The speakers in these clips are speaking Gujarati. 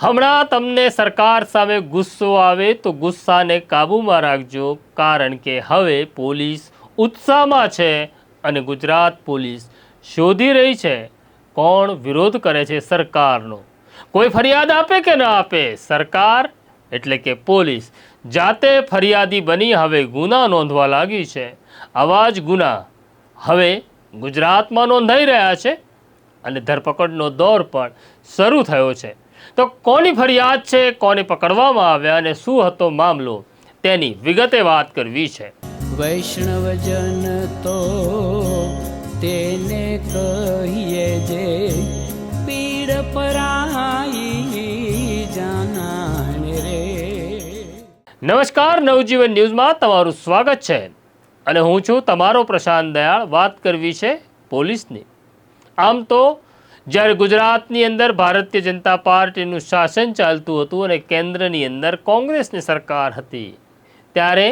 હમણાં તમને સરકાર સામે ગુસ્સો આવે તો ગુસ્સાને કાબૂમાં રાખજો, કારણ કે હવે પોલીસ ઉત્સાહમાં છે અને ગુજરાત પોલીસ શોધી રહી છે કોણ વિરોધ કરે છે સરકારનો. કોઈ ફરિયાદ આપે કે ન આપે? સરકાર એટલે કે પોલીસ જાતે ફરિયાદી બની હવે ગુના નોંધવા લાગી છે. આવા જ ગુના હવે ગુજરાતમાં નોંધાઈ રહ્યા છે અને ધરપકડનો દોર પણ શરૂ થયો છે. તો કોની ફરિયાદ છે કોને પકડવામાં આવ્યા અને શું હતો મામલો? તેની વિગતે વાત કરવી છે. વૈષ્ણવજન તો તેને કહીએ જે પીડ પરાઈ જાનાને રે. નમસ્કાર નવજીવન ન્યૂઝમાં તમારું સ્વાગત છે. અને હું છું તમારો પ્રશાંત દયાળ. વાત કરવી છે પોલીસની. આમ તો જ્યારે ગુજરાતની અંદર ભારતીય જનતા પાર્ટીનું શાસન ચાલતું હતું અને કેન્દ્રની અંદર કોંગ્રેસની સરકાર હતી, ત્યારે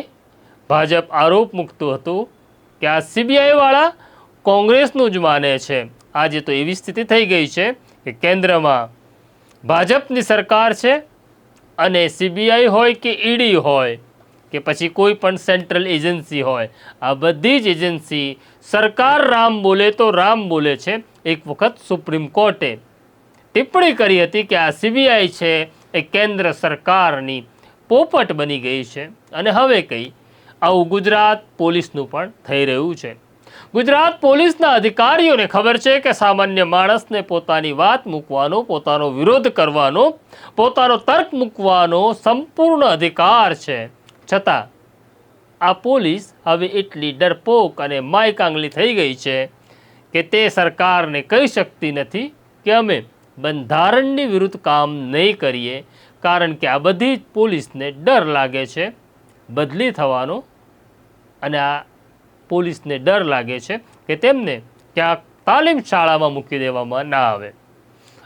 ભાજપ આરોપ મૂકતું હતું કે આ સીબીઆઈવાળા કોંગ્રેસનું જ માને છે. આજે તો એવી સ્થિતિ થઈ ગઈ છે કે કેન્દ્રમાં ભાજપની સરકાર છે અને સીબીઆઈ હોય કે ઈડી હોય કે પછી કોઈ પણ સેન્ટ્રલ એજન્સી હોય, આ બધી જ એજન્સી સરકાર રામ બોલે તો રામ બોલે છે. એક વખત સુપ્રીમ કોર્ટે ટિપ્પણી કરી હતી કે આ સીબીઆઈ છે એ કેન્દ્ર સરકારની પોપટ બની ગઈ છે. અને હવે કંઈ, આવું ગુજરાત પોલીસનું પણ થઈ રહ્યું છે. ગુજરાત પોલીસના અધિકારીઓને ખબર છે કે સામાન્ય માણસને પોતાની વાત મૂકવાનો, પોતાનો વિરોધ કરવાનો, પોતાનો તર્ક મૂકવાનો સંપૂર્ણ અધિકાર છે. છતાં, આ પોલીસ હવે એટલી ડરપોક અને માયકાંગલી થઈ ગઈ છે કે તે સરકારને કહી શકતી નથી કે અમે બંધારણની વિરુદ્ધ કામ નહીં કરીએ, કારણ કે આ બધી જ પોલીસને ડર લાગે છે, બદલી થવાનો. અને આ પોલીસને ડર લાગે છે કે તેમને ક્યાંક તાલીમ શાળામાં મૂકી દેવામાં ના આવે.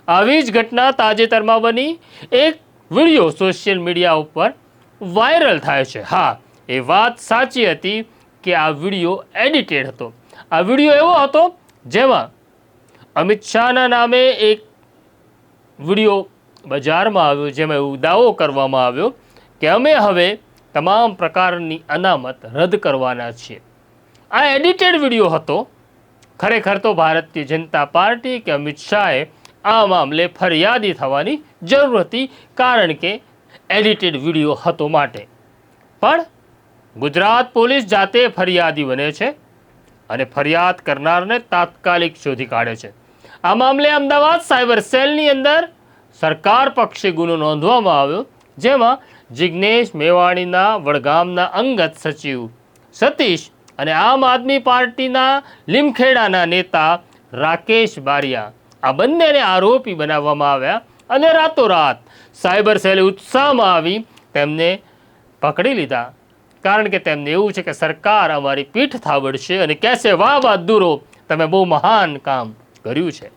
આવી જ ઘટના તાજેતરમાં બની. એક વીડિયો સોશિયલ મીડિયા ઉપર વાયરલ થાય છે. હા, એ વાત સાચી હતી કે આ વીડિયો એડિટેડ હતો. આ વીડિયો એવો હતો જેમાં અમિત શાહના નામે એક વીડિયો બજારમાં આવ્યો, જેમાં એવું દાવો કરવામાં આવ્યો કે અમે હવે તમામ પ્રકારની અનામત રદ કરવાના છીએ. આ એડિટેડ વીડિયો હતો. ખરેખર તો ભારતીય જનતા પાર્ટી કે અમિત શાહે આ મામલે ફરિયાદી થવાની જરૂર હતી, કારણ કે એડિટેડ વીડિયો હતો માટે. પણ ગુજરાત પોલીસ જાતે ફરિયાદી બને છે. અને ફરિયાદ કરનારને તાત્કાલિક શોધી કાઢે છે. આ મામલે અમદાવાદ સાયબર સેલની અંદર સરકાર પક્ષે ગુનો નોંધવામાં આવ્યો, જેમાં જિજ્ઞેશ મેવાણીના વડગામના અંગત સચિવ સતીશ અને આમ આદમી પાર્ટીના લીમખેડાના નેતા રાકેશ બારિયા. આ બંનેને આરોપી બનાવવામાં આવ્યા અને રાતોરાત સાયબર સેલે ઉત્સાહમાં આવી તેમને પકડી લીધા. કારણ કે તેમને એવું છે કે સરકાર અમારી પીઠ થાવડશે અને કહેશે, વાહ બહાદુરો તમે બહુ મહાન કામ કર્યું છે.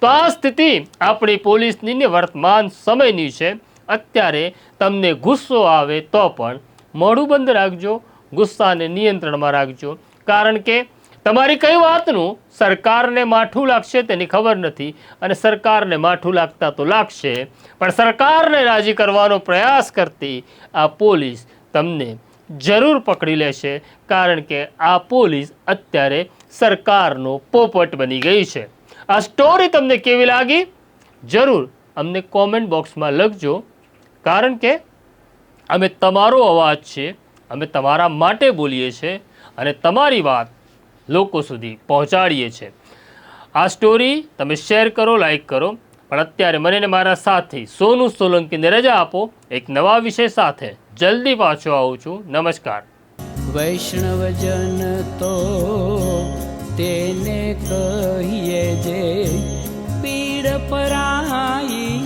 તો આ સ્થિતિ આપણી પોલીસની વર્તમાન સમયની છે. અત્યારે તમને ગુસ્સો આવે તો પણ મોઢું બંધ રાખજો, ગુસ્સાને નિયંત્રણમાં રાખજો. કારણ કે તમારી કઈ વાતનું સરકારને માઠું લાગશે તેની ખબર નથી અને સરકારને માઠું લાગતા તો લાગશે, પણ સરકારને રાજી કરવાનો પ્રયાસ કરતી આ પોલીસ તમને જરૂર પકડી લેશે કારણ કે આ પોલીસ અત્યારે સરકારનો પોપટ બની ગઈ છે. આ સ્ટોરી તમને કેવી લાગી? જરૂર અમને કોમેન્ટ બોક્સમાં લખજો. કારણ કે અમે તમારો અવાજ છે, અમે તમારા માટે બોલીએ છીએ અને તમારી વાત લોકો સુધી પહોંચાડીએ છીએ આ સ્ટોરી તમે શેર કરો લાઈક કરો. પણ અત્યારે મને મારા સાથી સોનુ સોલંકીને રજા આપો, એક નવા વિષય સાથે. જલ્દી પાછો આવું છું. નમસ્કાર. વૈષ્ણવજન તો તેને કહીએ જે પીડ પરાઈ